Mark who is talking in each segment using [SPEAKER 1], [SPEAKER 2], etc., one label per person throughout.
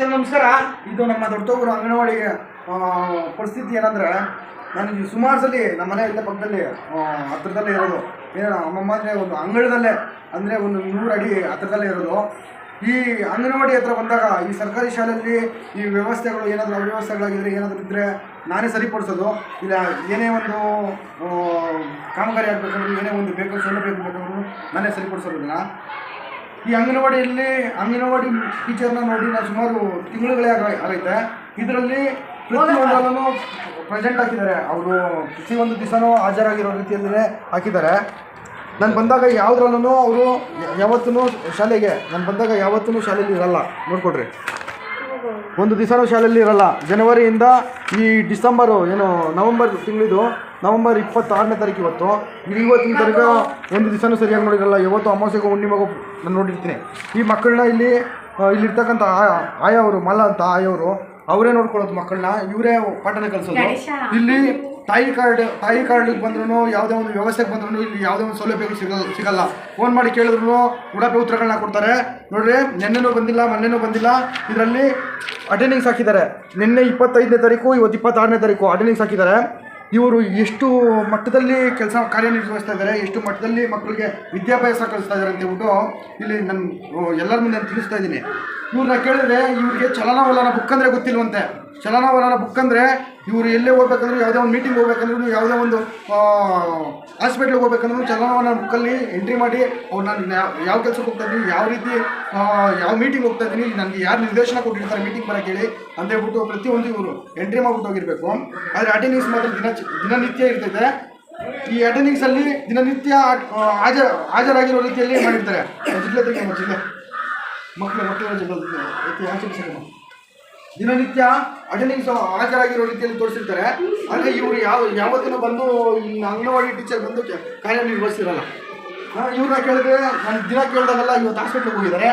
[SPEAKER 1] ನಮಸ್ಕಾರ. ಇದು ನಮ್ಮ ದೊಡ್ಡವರು ಅಂಗನವಾಡಿ ಪರಿಸ್ಥಿತಿ ಏನಂದ್ರೆ ನನಗೆ ಸುಮಾರು ಸಲ ನಮ್ಮ ಮನೆ ಇಲ್ಲೇ ಪಕ್ಕದಲ್ಲಿ ಹತ್ರದಲ್ಲೇ ಇರೋದು. ಏನೋ ಅಮ್ಮಮ್ಮ ಅಂದರೆ ಒಂದು ಅಂಗಳದಲ್ಲೇ, ಅಂದರೆ ಒಂದು ನೂರು ಅಡಿ ಹತ್ರದಲ್ಲೇ ಇರೋದು. ಈ ಅಂಗನವಾಡಿ ಹತ್ರ ಬಂದಾಗ, ಈ ಸರ್ಕಾರಿ ಶಾಲೆಯಲ್ಲಿ ಈ ವ್ಯವಸ್ಥೆಗಳು ಏನಾದರೂ ಅವ್ಯವಸ್ಥೆಗಳಾಗಿದ್ದರೆ ಏನಾದರೂ ಇದ್ದರೆ ನಾನೇ ಸರಿಪಡಿಸೋದು. ಇಲ್ಲ, ಏನೇ ಒಂದು ಕಾಮಗಾರಿ ಆಗಬೇಕಂದ್ರೆ, ಏನೇ ಒಂದು ಬೇಕು ಸೌಲಭ್ಯ ಬೇಕಂದ್ರೂ ನಾನೇ ಸರಿಪಡಿಸೋದಿಲ್ಲ. ಈ ಅಂಗನವಾಡಿಯಲ್ಲಿ ಅಂಗನವಾಡಿ ಟೀಚರ್ನ ನೋಡಿ ನಾನು ಸುಮಾರು ತಿಂಗಳುಗಳೇ ಆಗ- ಆಗೈತೆ. ಇದರಲ್ಲಿ ಪ್ರತಿಯೊಂದರಲ್ಲೂ ಪ್ರೆಸೆಂಟ್ ಹಾಕಿದ್ದಾರೆ. ಅವರು ಪ್ರತಿಯೊಂದು ದಿವಸನೂ ಹಾಜರಾಗಿರೋ ರೀತಿಯಲ್ಲೇ ಹಾಕಿದ್ದಾರೆ. ನಾನು ಬಂದಾಗ ಯಾವುದ್ರಲ್ಲೂ ಅವರು ಯಾವತ್ತೂ ಶಾಲೆಗೆ ನಾನು ಬಂದಾಗ ಯಾವತ್ತೂ ಶಾಲೆಯಲ್ಲಿ ಇರಲ್ಲ. ನೋಡ್ಕೊಡ್ರಿ. ಒಂದು ದಿವಸನೂ ಶಾಲೆಯಲ್ಲಿ ಇರಲ್ಲ. ಜನವರಿಯಿಂದ ಈ ಡಿಸೆಂಬರು ಏನು ನವಂಬರ್ ತಿಂಗಳಿದು ನವಂಬರ್ ಇಪ್ಪತ್ತಾರನೇ ತಾರೀಕು ಇವತ್ತು. ಇಲ್ಲಿ ಇವತ್ತಿನ ತನಕ ಒಂದು ದಿವಸನೂ ಸರಿಯಾಗಿ ನೋಡಿರಲ್ಲ. ಯಾವತ್ತು ಅಮಾವಾಸ್ಯೆಗೂ ಹುಣ್ಣಿಮೆಗೂ ನಾನು ನೋಡಿರ್ತೀನಿ. ಈ ಮಕ್ಕಳನ್ನ ಇಲ್ಲಿ ಇಲ್ಲಿರ್ತಕ್ಕಂಥ ಆಯವರು ಮಲ್ಲ ಅಂತ ಆಯವರು ಅವರೇ ನೋಡ್ಕೊಳ್ಳೋದು ಮಕ್ಕಳನ್ನ. ಇವರೇ ಪಾಠನ ಕಲಿಸೋದು. ಇಲ್ಲಿ ತಾಯಿ ಕಾರ್ಡ್, ತಾಯಿ ಕಾರ್ಡ್ಗೆ ಬಂದ್ರೂ ಯಾವುದೇ ಒಂದು ವ್ಯವಸ್ಥೆಗೆ ಬಂದ್ರೂ ಇಲ್ಲಿ ಯಾವುದೇ ಒಂದು ಸೌಲಭ್ಯ ಸಿಗಲ್ಲ ಸಿಗಲ್ಲ. ಫೋನ್ ಮಾಡಿ ಕೇಳಿದ್ರು ಉಡಾಪೆ ಉತ್ತರಗಳನ್ನ ಕೊಡ್ತಾರೆ. ನೋಡ್ರಿ, ನಿನ್ನೆನೂ ಬಂದಿಲ್ಲ, ಮೊನ್ನೆನೂ ಬಂದಿಲ್ಲ. ಇದರಲ್ಲಿ ಅಟೆಂಡಿಂಗ್ಸ್ ಹಾಕಿದ್ದಾರೆ. ನಿನ್ನೆ ಇಪ್ಪತ್ತೈದನೇ ತಾರೀಕು, ಇವತ್ತು ಇಪ್ಪತ್ತಾರನೇ ತಾರೀಕು ಅಟೆಂಡಿಂಗ್ಸ್ ಹಾಕಿದ್ದಾರೆ. ಇವರು ಎಷ್ಟು ಮಟ್ಟದಲ್ಲಿ ಕೆಲಸ, ಕಾರ್ಯನಿರ್ವಹಿಸ್ತಾ ಇದ್ದಾರೆ, ಎಷ್ಟು ಮಟ್ಟದಲ್ಲಿ ಮಕ್ಕಳಿಗೆ ವಿದ್ಯಾಭ್ಯಾಸ ಕಲಿಸ್ತಾ ಇದ್ದಾರೆ ಅಂತ ಹೇಳ್ಬಿಟ್ಟು ಇಲ್ಲಿ ನಾನು, ಎಲ್ಲರ ಮುಂದೆ ನಾನು ತಿಳಿಸ್ತಾ ಇದ್ದೀನಿ. ಇವ್ರನ್ನ ಕೇಳಿದ್ರೆ ಇವ್ರಿಗೆ ಚಲನವಲನ ಬುಕ್ ಅಂದರೆ ಗೊತ್ತಿಲ್ವಂತೆ. ಚಲನವಲನ ಬುಕ್ ಅಂದರೆ ಇವರು ಎಲ್ಲೇ ಹೋಗ್ಬೇಕಂದ್ರೆ ಯಾವುದೇ ಒಂದು ಮೀಟಿಂಗ್ ಹೋಗ್ಬೇಕಂದ್ರೂ, ಯಾವುದೇ ಒಂದು ಹಾಸ್ಪಿಟ್ಲಿಗೆ ಹೋಗ್ಬೇಕಂದ್ರೂ ಚಲನವಲನ ಬುಕ್ಕಲ್ಲಿ ಎಂಟ್ರಿ ಮಾಡಿ ಅವ್ರು ನಾನು ಯಾವ- ಕೆಲಸಕ್ಕೆ ಹೋಗ್ತಾ ಇದ್ದೀನಿ, ಯಾವ ರೀತಿ ಯಾವ ಮೀಟಿಂಗ್ ಹೋಗ್ತಾ ಇದ್ದೀನಿ, ನನಗೆ ಯಾರು ನಿರ್ದೇಶನ ಕೊಟ್ಟಿರ್ತಾರೆ ಮೀಟಿಂಗ್ ಬರೋಕ್ಕೆ ಹೇಳಿ ಅಂತ ಹೇಳ್ಬಿಟ್ಟು ಪ್ರತಿಯೊಂದು ಇವರು ಎಂಟ್ರಿ ಮಾಡ್ಬಿಟ್ಟು ಹೋಗಿರ್ಬೇಕು. ಆದರೆ ಅಟೆಂಡಿಂಗ್ಸ್ ಮಾತ್ರ ದಿನ, ದಿನನಿತ್ಯ ಇರ್ತೈತೆ. ಈ ಅಟೆಂಡಿಂಗ್ಸಲ್ಲಿ ದಿನನಿತ್ಯ ಹಾಜ ಹಾಜರ ಹಾಜರಾಗಿರೋ ರೀತಿಯಲ್ಲಿ ಮಾಡಿರ್ತಾರೆ. ಜಿಲ್ಲೆ ಜಿಲ್ಲೆ. ಮಕ್ಕಳು, ಮಕ್ಕಳ ಜಿಲ್ಲೆ ಎತ್ತಿ, ಆಚೆ ದಿನನಿತ್ಯ ಅಟೆಂಡೆನ್ಸ್ ಹಾಜರಾಗಿರೋ ರೀತಿಯಲ್ಲಿ ತೋರಿಸಿರ್ತಾರೆ. ಆದರೆ ಇವರು ಯಾವ ಯಾವತ್ತೂ ಬಂದು ಅಂಗನವಾಡಿ ಟೀಚರ್ ಬಂದು ಕಾರ್ಯನಿರ್ವಹಿಸಿರಲ್ಲ ಇವ್ರನ್ನ ಕೇಳಿದ್ರೆ, ನಾನು ದಿನ ಕೇಳಿದಾಗೆಲ್ಲ ಇವತ್ತು ಹಾಸ್ಪಿಟ್ಲಿಗೆ ಹೋಗಿದ್ದಾರೆ.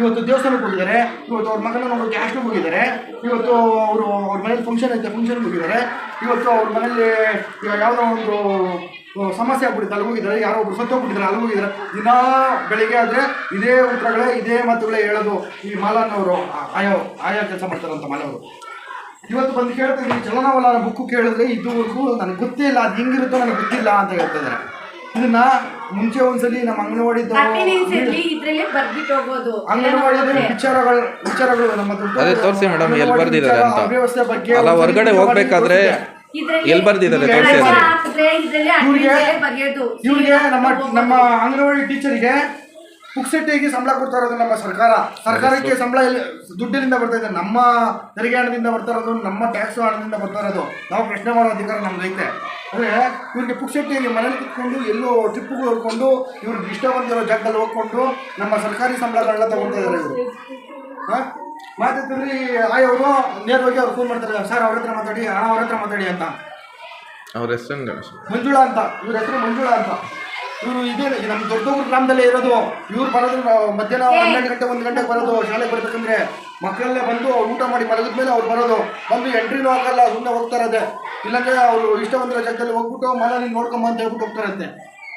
[SPEAKER 1] ಇವತ್ತು ದೇವಸ್ಥಾನಕ್ಕೆ ಹೋಗಿದ್ದಾರೆ. ಇವತ್ತು ಅವ್ರ ಮಗನ ನೋಡೋಕೆ ಹಾಸ್ಟೆಲ್ಗೆ ಹೋಗಿದ್ದಾರೆ. ಇವತ್ತು ಅವರು ಅವ್ರ ಮನೇಲಿ ಫಂಕ್ಷನ್ ಐತೆ ಫಂಕ್ಷನ್ಗೆ ಹೋಗಿದ್ದಾರೆ. ಇವತ್ತು ಅವ್ರ ಮನೇಲಿ ಯಾವುದೋ ಒಂದು ಸಮಸ್ಯೆ ಆಗ್ಬಿಟ್ಟಿದೆ ಅಲ್ಲಿ ಹೋಗಿದ್ದಾರೆ ಯಾರೋ ಒಬ್ರು ಸತ್ತೋಗ್ಬಿಟ್ಟಿದ್ದಾರೆ ಅಲ್ಲಿ ಹೋಗಿದ್ದಾರೆ ದಿನ ಬೆಳಿಗ್ಗೆ ಆದರೆ ಇದೇ ಉತ್ತರಗಳೇ ಇದೇ ಮಾತುಗಳೇ ಹೇಳೋದು ಈ ಮಾಲನ್ನವರು ಆಯೋ ಆಯಾ ಕೆಲಸ ಮಾಡ್ತಾರಂತ ಮಾಲವರು ಇವತ್ತು ಬಂದು ಕೇಳ್ತಾ ಇದ್ದೀನಿ ಚಲನವಲನ ಬುಕ್ಕು ಕೇಳಿದ್ರೆ ಇದುವರೆಗೂ ನನಗೆ ಗೊತ್ತೇ ಇಲ್ಲ. ಅದು ಹೆಂಗಿರುತ್ತೋ ನನಗೆ ಗೊತ್ತಿಲ್ಲ ಅಂತ ಹೇಳ್ತಾ ಇದ್ದಾರೆ. ಇದನ್ನ ಮುಂಚೆ ಒಂದ್ಸಲಿ ನಮ್ಮ
[SPEAKER 2] ಅಂಗನವಾಡಿ
[SPEAKER 1] ಅಂಗನವಾಡಿ ವಿಚಾರಗಳು ವಿಚಾರಗಳು ನಮ್ಮ
[SPEAKER 3] ಅದೇ ತೋರ್ಸಿ ಎಲ್ಲಿ ಬರ್ದಿದ್ದಾರೆ
[SPEAKER 1] ವಿಚಾರ,
[SPEAKER 3] ಅಂತ.
[SPEAKER 1] ಅವ್ಯವಸ್ಥೆ ಬಗ್ಗೆ
[SPEAKER 3] ಅಲ್ಲ, ಹೊರ್ಗಡೆ ಹೋಗ್ಬೇಕಾದ್ರೆ ಎಲ್ಲಿ ಬರ್ದಿದ್ದಾರೆ?
[SPEAKER 1] ಇವ್ರಿಗೆ
[SPEAKER 3] ತೋರಿಸಿ
[SPEAKER 1] ನಮ್ಮ ನಮ್ಮ ಅಂಗನವಾಡಿ ಟೀಚರಿಗೆ ಪುಕ್ಸೆಟ್ಟಿಗೆ ಸಂಬಳ ಕೊಡ್ತಾ ಇರೋದು ನಮ್ಮ ಸರ್ಕಾರ. ಸರ್ಕಾರಕ್ಕೆ ಸಂಬಳ ದುಡ್ಡಿನಿಂದ ಬರ್ತಾ ಇದೆ. ನಮ್ಮ ತೆರಿಗೆ ಹಣದಿಂದ ಬರ್ತಾ ಇರೋದು ನಮ್ಮ ಟ್ಯಾಕ್ಸ್ ಹಣದಿಂದ ಬರ್ತಾ ಇರೋದು. ನಾವು ಪ್ರಶ್ನೆ ಮಾಡೋ ಅಧಿಕಾರ ನಮ್ದು ಐತೆ. ಅಂದರೆ ಇವ್ರಿಗೆ ಪುಕ್ಸೆಟ್ಟಿಗೆ ಮನೇಲಿ ಕುತ್ಕೊಂಡು ಎಲ್ಲೋ ಟ್ರಿಪ್ಗೆ ಹೋಗ್ಕೊಂಡು ಇವ್ರಿಗೆ ಇಷ್ಟ ಬಂದಿರೋ ಜಾಗದಲ್ಲಿ ಹೋಗ್ಕೊಂಡು ನಮ್ಮ ಸರ್ಕಾರಿ ಸಂಬಳಗಳನ್ನ ತಗೊಳ್ತಾ ಇದ್ದಾರೆ ಇವರು. ಹಾಂ? ಮಾತಾಡ್ತಿದ್ರೆ ಆಯವರು ನೇರವಾಗಿ ಅವ್ರು ಫೋನ್ ಮಾಡ್ತಾರೆ. ಸರ್ ಅವ್ರ ಹತ್ರ ಮಾತಾಡಿ ಹಣ ಅವ್ರ ಹತ್ರ ಮಾತಾಡಿ ಅಂತ.
[SPEAKER 3] ಅವ್ರ ಹೆಸರು ಗಣೇಶ್.
[SPEAKER 1] ಮಂಜುಳಾ ಅಂತ. ಇವ್ರ ಹೆಸರು ಮಂಜುಳ ಅಂತ. ಇವರು ಇದೇ ನಮ್ಮ ದೊಡ್ಡೂರು ಗ್ರಾಮದಲ್ಲೇ ಇರೋದು. ಇವ್ರು ಬರೋದು ಮಧ್ಯಾಹ್ನ ಹನ್ನೆರಡು ಗಂಟೆ ಒಂದು ಗಂಟೆಗೆ ಬರೋದು ಶಾಲೆಗೆ ಬರ್ಬೇಕಂದ್ರೆ ಮಕ್ಕಳಲ್ಲೇ ಬಂದು ಅವ್ರು ಊಟ ಮಾಡಿ ಮಲಗಿದ ಮೇಲೆ ಅವ್ರು ಬರೋದು. ಬಂದು ಎಂಟ್ರಿನೂ ಹಾಕಲ್ಲ ಸುಮ್ಮನೆ ಹೋಗ್ತಾ ಇರೋದೆ. ಇಲ್ಲಾಂದ್ರೆ ಅವರು ಇಷ್ಟ ಬಂದಿರೋ ಜಾಗದಲ್ಲಿ ಹೋಗ್ಬಿಟ್ಟು ಮನ ನೀನು ನೋಡ್ಕೊಂಬ ಅಂತ ಹೇಳ್ಬಿಟ್ಟು ಹೋಗ್ತಾರಂತೆ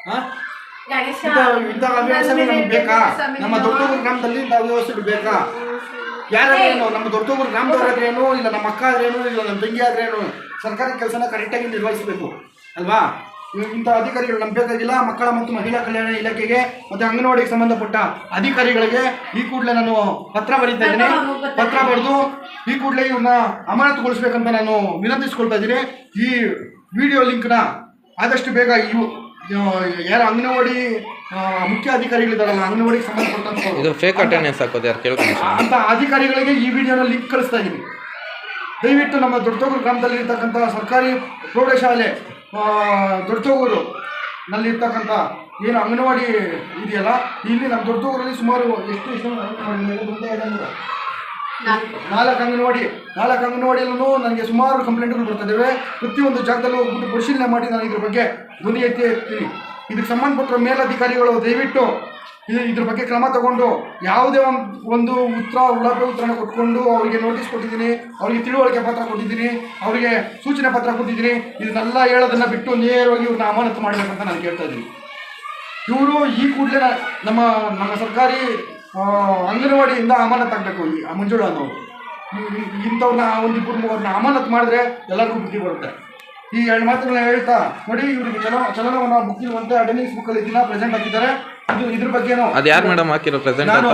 [SPEAKER 1] ಹಾಂ ಇಂಥ ವ್ಯವಸ್ಥೆ ನಮ್ಗೆ ಬೇಕಾ? ನಮ್ಮ ದೊಡ್ಡೂರು ಗ್ರಾಮದಲ್ಲಿ ಇಂಥ ವ್ಯವಸ್ಥೆ ಬೇಕಾ? ಯಾರಾದ್ರೇನು ನಮ್ಮ ದೊಡ್ಡವರು ನಮ್ದವ್ರಾದ್ರೇನು ಇಲ್ಲ ನಮ್ಮ ಅಕ್ಕ ಆದ್ರೇನು ಇಲ್ಲ ನಮ್ಮ ತಂಗಿ ಆದ್ರೇನು ಸರ್ಕಾರಿ ಕೆಲಸನ ಕರೆಕ್ಟಾಗಿ ನಿರ್ವಹಿಸಬೇಕು ಅಲ್ವಾ? ಇಂಥ ಅಧಿಕಾರಿಗಳು ನಂಬಬೇಕಾಗಿಲ್ಲ ಬೇಕಾಗಿಲ್ಲ ಮಕ್ಕಳ ಮತ್ತು ಮಹಿಳಾ ಕಲ್ಯಾಣ ಇಲಾಖೆಗೆ ಮತ್ತೆ ಅಂಗನವಾಡಿಗೆ ಸಂಬಂಧಪಟ್ಟ ಅಧಿಕಾರಿಗಳಿಗೆ ಈ ಕೂಡಲೇ ನಾನು ಪತ್ರ ಬರೀತಾ ಇದ್ದೀನಿ. ಪತ್ರ ಬರೆದು ಈ ಕೂಡಲೇ ಇವ್ರನ್ನ ಅಮಾನತುಗೊಳಿಸ್ಬೇಕಂತ ನಾನು ವಿನಂತಿಸ್ಕೊಳ್ತಾ ಇದ್ದೀನಿ. ಈ ವಿಡಿಯೋ ಲಿಂಕ್ನ ಆದಷ್ಟು ಬೇಗ ಇವು ಯಾರು ಅಂಗನವಾಡಿ ಮುಖ್ಯ ಅಧಿಕಾರಿಗಳಿದ್ದಾರಲ್ಲ ಅಂಗನವಾಡಿಗೆ ಸಂಬಂಧಪಟ್ಟಂತ
[SPEAKER 3] ಇದು ಫೇಕ್ ಅಟೆಂಡೆನ್ಸ್ ಹಾಕೋದು ಯಾರು ಕೇಳ್ಕೊಂಡು
[SPEAKER 1] ಅಂತ ಅಧಿಕಾರಿಗಳಿಗೆ ಈ ವಿಡಿಯೋನ ಲಿಂಕ್ ಕಳಿಸ್ತಾ ಇದ್ದೀನಿ ದಯವಿಟ್ಟು ನಮ್ಮ ದೊಡ್ಡತೋಗೂರು ಗ್ರಾಮದಲ್ಲಿ ಇರ್ತಕ್ಕಂಥ ಸರ್ಕಾರಿ ಪ್ರೌಢಶಾಲೆ ದೊಡ್ಡತೋಗೂರು ನಲ್ಲಿ ನಲ್ಲಿರ್ತಕ್ಕಂಥ ಏನು ಅಂಗನವಾಡಿ ಇದೆಯಲ್ಲ ಇಲ್ಲಿ ನಮ್ಮ ದೊಡ್ಡತೋಗೂರಲ್ಲಿ ಸುಮಾರು ಎಷ್ಟು ಎಷ್ಟು ನಾಲ್ಕು ಅಂಗನವಾಡಿ ನಾಲ್ಕು ಅಂಗನವಾಡಿಯಲ್ಲೂ ನನಗೆ ಸುಮಾರು ಕಂಪ್ಲೇಂಟ್ಗಳು ಬರ್ತಿದ್ದಾವೆ ಪ್ರತಿಯೊಂದು ಜಾಗದಲ್ಲೂ ಹೋಗ್ಬಿಟ್ಟು ಪರಿಶೀಲನೆ ಮಾಡಿ ನಾನು ಇದ್ರ ಬಗ್ಗೆ ಧ್ವನಿ ಎತ್ತಿ ಹೇಳ್ತೀನಿ ಇದಕ್ಕೆ ಸಂಬಂಧಪಟ್ಟ ಮೇಲಧಿಕಾರಿಗಳು ದಯವಿಟ್ಟು ಇದು ಇದ್ರ ಬಗ್ಗೆ ಕ್ರಮ ತಗೊಂಡು ಯಾವುದೇ ಒಂದು ಒಂದು ಉತ್ತರ ಉಳಾಪೆ ಉತ್ತರನ ಕೊಟ್ಕೊಂಡು ಅವರಿಗೆ ನೋಟಿಸ್ ಕೊಟ್ಟಿದ್ದೀನಿ. ಅವರಿಗೆ ತಿಳುವಳಿಕೆ ಪತ್ರ ಕೊಟ್ಟಿದ್ದೀನಿ. ಅವರಿಗೆ ಸೂಚನೆ ಪತ್ರ ಕೊಟ್ಟಿದ್ದೀನಿ. ಇದನ್ನೆಲ್ಲ ಹೇಳೋದನ್ನು ಬಿಟ್ಟು ನೇರವಾಗಿ ಇವ್ರನ್ನ ಅಮಾನತು ಮಾಡಬೇಕಂತ ನಾನು ಕೇಳ್ತಾ ಇದ್ದೀನಿ. ಇವರು ಈ ಕೂಡಲೇ ನಮ್ಮ ನಮ್ಮ ಸರ್ಕಾರಿ ಅಂಗನವಾಡಿಯಿಂದ ಅಮಾನತ್ ಆಗಬೇಕು ಈ ಮಂಜುಳ ಅನ್ನೋರು. ಇಂಥವ್ರನ್ನ ಒಂದಿಬ್ಬರು ಮೂವರನ್ನ ಅಮಾನತ್ ಮಾಡಿದ್ರೆ ಎಲ್ಲರಿಗೂ ಬುದ್ಧಿ ಬರುತ್ತೆ. ಈ ಎರಡು ಮಾತುಗಳನ್ನ ಹೇಳ್ತಾ ನೋಡಿ ಇವ್ರಿಗೆ ಚಲೋ ಚಲನವನ್ನ ಬುಕ್ಕಿರುವಂತೆ ಅಟೆಂಡೆನ್ಸ್ ಬುಕ್ಕಲ್ಲಿ ದಿನ ಪ್ರೆಸೆಂಟ್ ಹಾಕಿದ್ದಾರೆ. ಇದು ಇದ್ರ ಬಗ್ಗೆನೂ
[SPEAKER 3] ಅದು ಯಾರು ಮೇಡಮ್ ಹಾಕಿರೋ ಪ್ರೆಸೆಂಟ್
[SPEAKER 1] ನಾನು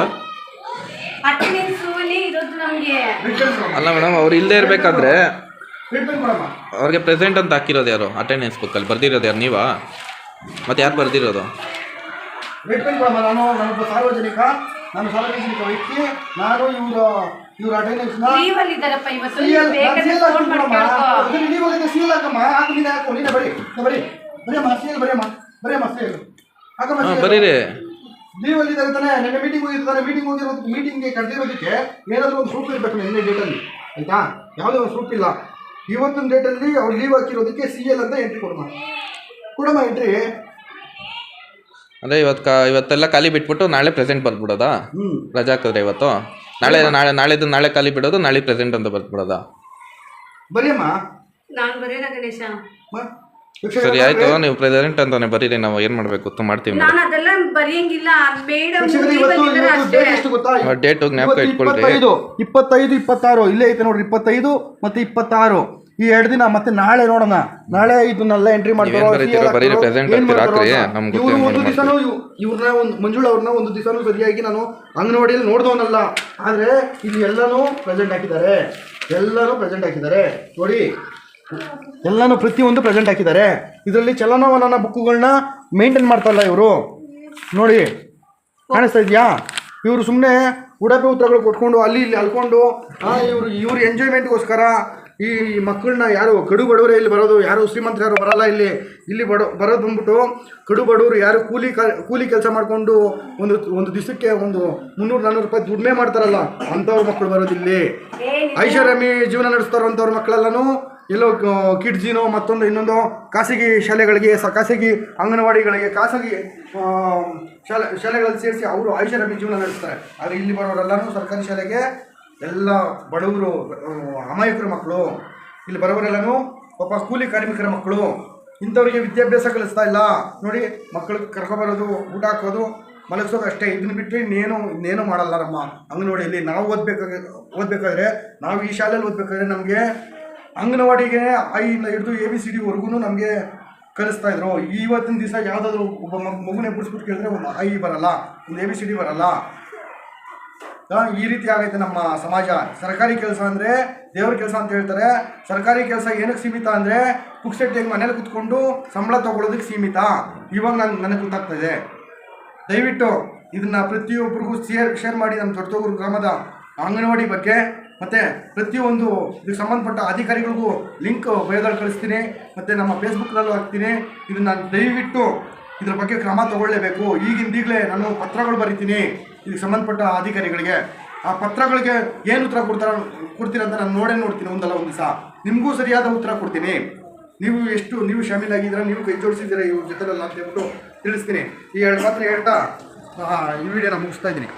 [SPEAKER 2] ಅಲ್ಲಿ ಇರೋದು ನಮ್ಗೆ.
[SPEAKER 3] ಅಲ್ಲ ಮೇಡಮ್ ಅವ್ರು ಇಲ್ಲದೆ ಇರಬೇಕಾದ್ರೆ ಅವ್ರಿಗೆ ಪ್ರೆಸೆಂಟ್ ಅಂತ ಹಾಕಿರೋದು ಯಾರು? ಅಟೆಂಡೆನ್ಸ್ ಬುಕ್ಕಲ್ಲಿ ಬರ್ದಿರೋದು ಯಾರು? ನೀವಾ? ಮತ್ತೆ ಯಾರು ಬರ್ದಿರೋದು?
[SPEAKER 1] ನಾನು ಸಾರ್ವಜನಿಕ. ನಾನು ಸಾರ್ವಜನಿಕ ವ್ಯಕ್ತಿ ನಾನು ಇವರು ಇವ್ರ ಅಟೆಂಡೆನ್ಸ್ನ
[SPEAKER 2] ಲೀವ್ ಅಲ್ಲಿ ಇದಾರಪ್ಪ ಇವತ್ತು
[SPEAKER 1] ಸೀಲ್
[SPEAKER 2] ಬೇಕಾದ್ರೆ ಫೋನ್ ಮಾಡಿ ಕೇಳ್ಕೊ.
[SPEAKER 1] ಹಾಕಿ ನೀನು ಹಾಕೋ ಸೀಲ್ ಹಾಕಮ್ಮ. ಹಾಕು ಬರೀ ಹಾಕು. ನೀನೆ ಬರಿ ಬರಿ. ಬರಿಯಮ್ಮ ಸೀಲ್ ಬರಿಯಮ್ಮ. ಬರಿಯಮ್ಮ ಸೀಲ್. ಹಾಕಮ್ಮ ಸೀಲ್.
[SPEAKER 3] ಬರೀರಿ
[SPEAKER 1] ಲೀವಲ್ಲಿ ಇದ್ದಾರೆ ತಾನೆ. ನೆನ್ನೆ ಮೀಟಿಂಗ್ ಹೋಗಿರ್ತಾರೆ ಮೀಟಿಂಗ್ ಹೋಗಿರೋದು ಮೀಟಿಂಗ್ಗೆ ಕರೆದಿರೋದಕ್ಕೆ ಏನಾದರೂ ಒಂದು ಸೂಪ್ ಇರಬೇಕು ನಿನ್ನೆ ಡೇಟಲ್ಲಿ ಆಯ್ತಾ? ಯಾವುದೇ ಒಂದು ಸೂಪ್ ಇಲ್ಲ. ಇವತ್ತಿನ ಡೇಟಲ್ಲಿ ಅವ್ರು ಲೀವ್ ಹಾಕಿರೋದಕ್ಕೆ ಸಿ ಎಲ್ ಅಂತ ಎಂಟ್ರಿ ಕೊಡಮ್ಮ. ಕೊಡಮ್ಮ ಎಂಟ್ರಿ
[SPEAKER 3] ಅದೇ ಇವತ್ತು ಕಾ ಇವತ್ತೆಲ್ಲ ಖಾಲಿ ಬಿಟ್ಬಿಟ್ಟು ನಾಳೆ ಪ್ರೆಸೆಂಟ್
[SPEAKER 1] ಬಂದ್ಬಿಡೋದಾ?
[SPEAKER 3] ರಜಾ ಹಾಕಿದ್ರೆ ಇವತ್ತು? ನಾಳೆ ನಾಳೆ ನಾಳೆದು ನಾಳೆ ಖಾಲಿ ಬಿಡೋದು ನಾಳೆ ಪ್ರೆಸೆಂಟ್ ಅಂತ ಬರ್ಬಿಡೋದಾ
[SPEAKER 2] ನಾನು ಬರೀನ ಗಣೇಶ.
[SPEAKER 1] ಮ?
[SPEAKER 3] ಸರಿ ಆಯಿತು ನೀವು ಪ್ರೆಸೆಂಟ್ ಅಂತಾನೆ ಬರೀರಿ ನಾವು ಏನು ಮಾಡಬೇಕು ಅಂತ ಮಾಡ್ತೀವಿ
[SPEAKER 2] ನಾನು ಅದೆಲ್ಲ ಬರೆಯಂಗಿಲ್ಲ ಮೇಡಮ್
[SPEAKER 1] ಶಿಕ್ಷಕರೇ, ಇವತ್ತು ಇವತ್ತು ಡೇಟ್ ಎಷ್ಟು ಗೊತ್ತಾ?
[SPEAKER 3] ಡೇಟು ಜ್ಞಾಪಕ
[SPEAKER 1] ಇವತ್ತು
[SPEAKER 3] ಇಟ್ಕೊಳ್ರಿ.
[SPEAKER 1] ಇಪ್ಪತ್ತೈದು ಇಪ್ಪತ್ತೈದು ಇಪ್ಪತ್ತಾರು ಇಲ್ಲೇ ಐತೆ ನೋಡ್ರಿ ಇಪ್ಪತ್ತೈದು ಮತ್ತೆ ಇಪ್ಪತ್ತಾರು. ಈ ಎರಡು ದಿನ ಮತ್ತೆ ನಾಳೆ ನೋಡೋಣ. ನಾಳೆ ಇದನ್ನೆಲ್ಲ ಎಂಟ್ರಿ
[SPEAKER 3] ನೀವೇನ್
[SPEAKER 1] ಇವ್ರು ಒಂದು
[SPEAKER 3] ಮಾಡಿ
[SPEAKER 1] ದಿವಸನೂ ಇವ್ರನ್ನ ಒಂದು ಮಂಜುಳ ಅವ್ರನ್ನ ಒಂದು ದಿವಸನೂ ಸರಿಯಾಗಿ ನಾನು ಅಂಗನವಾಡಿಯಲ್ಲಿ ನೋಡ್ದವನಲ್ಲ. ಆದ್ರೆ ಇಲ್ಲಿ ಎಲ್ಲನೂ ಪ್ರೆಸೆಂಟ್ ಹಾಕಿದ್ದಾರೆ. ಎಲ್ಲರೂ ಪ್ರೆಸೆಂಟ್ ಹಾಕಿದ್ದಾರೆ. ನೋಡಿ. ಎಲ್ಲನೂ ಪ್ರತಿಯೊಂದು ಪ್ರೆಸೆಂಟ್ ಹಾಕಿದ್ದಾರೆ. ಇದರಲ್ಲಿ ಚಲನವಲನ ಬುಕ್ಕುಗಳನ್ನ ಮೇಂಟೈನ್ ಮಾಡ್ತಾರಲ್ಲ ಇವರು. ನೋಡಿ. ಕಾಣಿಸ್ತಾ ಇದೆಯಾ? ಇವರು ಸುಮ್ಮನೆ ಉಡಪೆ ಉತ್ತರಗಳು ಕೊಟ್ಕೊಂಡು ಅಲ್ಲಿ ಇಲ್ಲಿ ಅಲ್ಕೊಂಡು ಇವರು ಇವ್ರ ಎಂಜಾಯ್ಮೆಂಟ್ಗೋಸ್ಕರ ಈ ಮಕ್ಕಳನ್ನ ಯಾರು ಕಡು ಬಡವರೇ ಇಲ್ಲಿ ಬರೋದು, ಯಾರು ಶ್ರೀಮಂತರು ಯಾರು ಬರಲ್ಲ ಇಲ್ಲಿ ಇಲ್ಲಿ ಬಡ, ಬರೋದು ಬಂದ್ಬಿಟ್ಟು ಕಡು ಬಡವರು ಯಾರು ಕೂಲಿ ಕೂಲಿ ಕೆಲಸ ಮಾಡಿಕೊಂಡು ಒಂದು ಒಂದು ದಿವಸಕ್ಕೆ ಒಂದು ಮುನ್ನೂರು ನಾನ್ನೂರು ರೂಪಾಯಿ ದುಡಿಮೆ ಮಾಡ್ತಾರಲ್ಲ, ಅಂಥವ್ರ ಮಕ್ಕಳು ಬರೋದು ಇಲ್ಲಿ. ಐಷಾರಾಮಿ ಜೀವನ ನಡೆಸ್ತಾರೋ ಅಂಥವ್ರ ಮಕ್ಕಳೆಲ್ಲನೂ, ಎಲ್ಲೋ ಕಿಡ್ಜಿನೋ ಮತ್ತೊಂದು ಇನ್ನೊಂದು ಖಾಸಗಿ ಶಾಲೆಗಳಿಗೆ, ಸ, ಖಾಸಗಿ ಅಂಗನವಾಡಿಗಳಿಗೆ, ಖಾಸಗಿ ಶಾಲೆ, ಶಾಲೆಗಳಲ್ಲಿ ಸೇರಿಸಿ ಅವರು ಐಷಾರಾಮಿ ಜೀವನ ನಡೆಸ್ತಾರೆ. ಆದರೆ ಇಲ್ಲಿ ಬರೋರೆಲ್ಲರೂ ಸರ್ಕಾರಿ ಶಾಲೆಗೆ ಎಲ್ಲ ಬಡವರು ಅಮಾಯಕರ ಮಕ್ಕಳು, ಇಲ್ಲಿ ಬರೋರೆಲ್ಲನೂ ಪಾಪ ಕೂಲಿ ಕಾರ್ಮಿಕರ ಮಕ್ಕಳು, ಇಂಥವ್ರಿಗೆ ವಿದ್ಯಾಭ್ಯಾಸ ಕಲಿಸ್ತಾ ಇಲ್ಲ. ನೋಡಿ, ಮಕ್ಕಳಿಗೆ ಕರ್ಕೊಬರೋದು ಊಟ ಹಾಕೋದು, ಮಲಗಿಸೋದು ಅಷ್ಟೇ. ಇದನ್ನ ಬಿಟ್ಟರೆ ಇನ್ನೇನು ಇನ್ನೇನು ಮಾಡಲ್ಲ ನಮ್ಮ ಅಂಗನವಾಡಿಯಲ್ಲಿ. ನಾವು ಓದಬೇಕಾಗಿ ಓದಬೇಕಾದ್ರೆ, ನಾವು ಈ ಶಾಲೆಯಲ್ಲಿ ಓದಬೇಕಾದ್ರೆ ನಮಗೆ ಅಂಗನವಾಡಿಗೆ ಐಯಿಂದ ಹಿಡಿದು ಎ ಬಿ ಸಿ ಡಿವರೆಗೂ ನಮಗೆ ಕಲಿಸ್ತಾ ಇದ್ರು. ಇವತ್ತಿನ ದಿವಸ ಯಾವುದಾದ್ರೂ ಒಬ್ಬ ಮಗುನೇ ಬಿಡಿಸ್ಬಿಟ್ಟು ಕೇಳಿದ್ರೆ ಒಂದು ಐ ಬರಲ್ಲ. ಒಂದು ಎ ಬಿ ಸಿ ಡಿ ಬರಲ್ಲ. ಈ ರೀತಿ ಆಗೈತೆ ನಮ್ಮ ಸಮಾಜ. ಸರ್ಕಾರಿ ಕೆಲಸ ಅಂದರೆ ದೇವ್ರ ಕೆಲಸ ಅಂತ ಹೇಳ್ತಾರೆ. ಸರ್ಕಾರಿ ಕೆಲಸ ಏನಕ್ಕೆ ಸೀಮಿತ ಅಂದರೆ ಪುಕ್ಸೆಟ್ಟಿಗೆ ಮನೇಲಿ ಕುತ್ಕೊಂಡು ಸಂಬಳ ತೊಗೊಳೋದಕ್ಕೆ ಸೀಮಿತ. ಇವಾಗ ನಾನು ನನಗೆ ಗೊತ್ತಾಗ್ತಾ ಇದೆ. ದಯವಿಟ್ಟು ಇದನ್ನ ಪ್ರತಿಯೊಬ್ಬರಿಗೂ ಶೇರ್ ಶೇರ್ ಮಾಡಿ ನಮ್ಮ ದೊಡ್ಡತೂರು ಗ್ರಾಮದ ಅಂಗನವಾಡಿ ಬಗ್ಗೆ. ಮತ್ತು ಪ್ರತಿಯೊಂದು ಇದಕ್ಕೆ ಸಂಬಂಧಪಟ್ಟ ಅಧಿಕಾರಿಗಳಿಗೂ ಲಿಂಕ್ ಬಯೋದಲ್ಲಿ ಕಳಿಸ್ತೀನಿ. ಮತ್ತು ನಮ್ಮ ಫೇಸ್ಬುಕ್ನಲ್ಲೂ ಹಾಕ್ತೀನಿ. ಇದನ್ನು ದಯವಿಟ್ಟು ಇದ್ರ ಬಗ್ಗೆ ಕ್ರಮ ತಗೊಳ್ಳೇಬೇಕು. ಈಗಿಂದೀಗಲೇ ನಾನು ಪತ್ರಗಳು ಬರಿತೀನಿ. ಇದಕ್ಕೆ ಸಂಬಂಧಪಟ್ಟ ಅಧಿಕಾರಿಗಳಿಗೆ ಆ ಪತ್ರಗಳಿಗೆ ಏನು ಉತ್ತರ ಕೊಡ್ತಾರ ಕೊಡ್ತೀರ ಅಂತ ನಾನು ನೋಡೇ ನೋಡ್ತೀನಿ ಒಂದಲ್ಲ ಒಂದು ದಿವಸ. ನಿಮಗೂ ಸರಿಯಾದ ಉತ್ತರ ಕೊಡ್ತೀನಿ. ನೀವು ಎಷ್ಟು ನೀವು ಶಾಮೀಲಾಗಿದ್ದೀರಾ ನೀವು ಕೈ ಜೋಡಿಸಿದ್ದೀರಾ ಇವ್ರ ಜೊತೆಲೆಲ್ಲ ಅಂತ ಹೇಳ್ಬಿಟ್ಟು ತಿಳಿಸ್ತೀನಿ. ಈ ಎರಡು ಮಾತ್ರ ಹೇಳ್ತಾ ಈ ವಿಡಿಯೋನ ಮುಗಿಸ್ತಾ ಇದ್ದೀನಿ.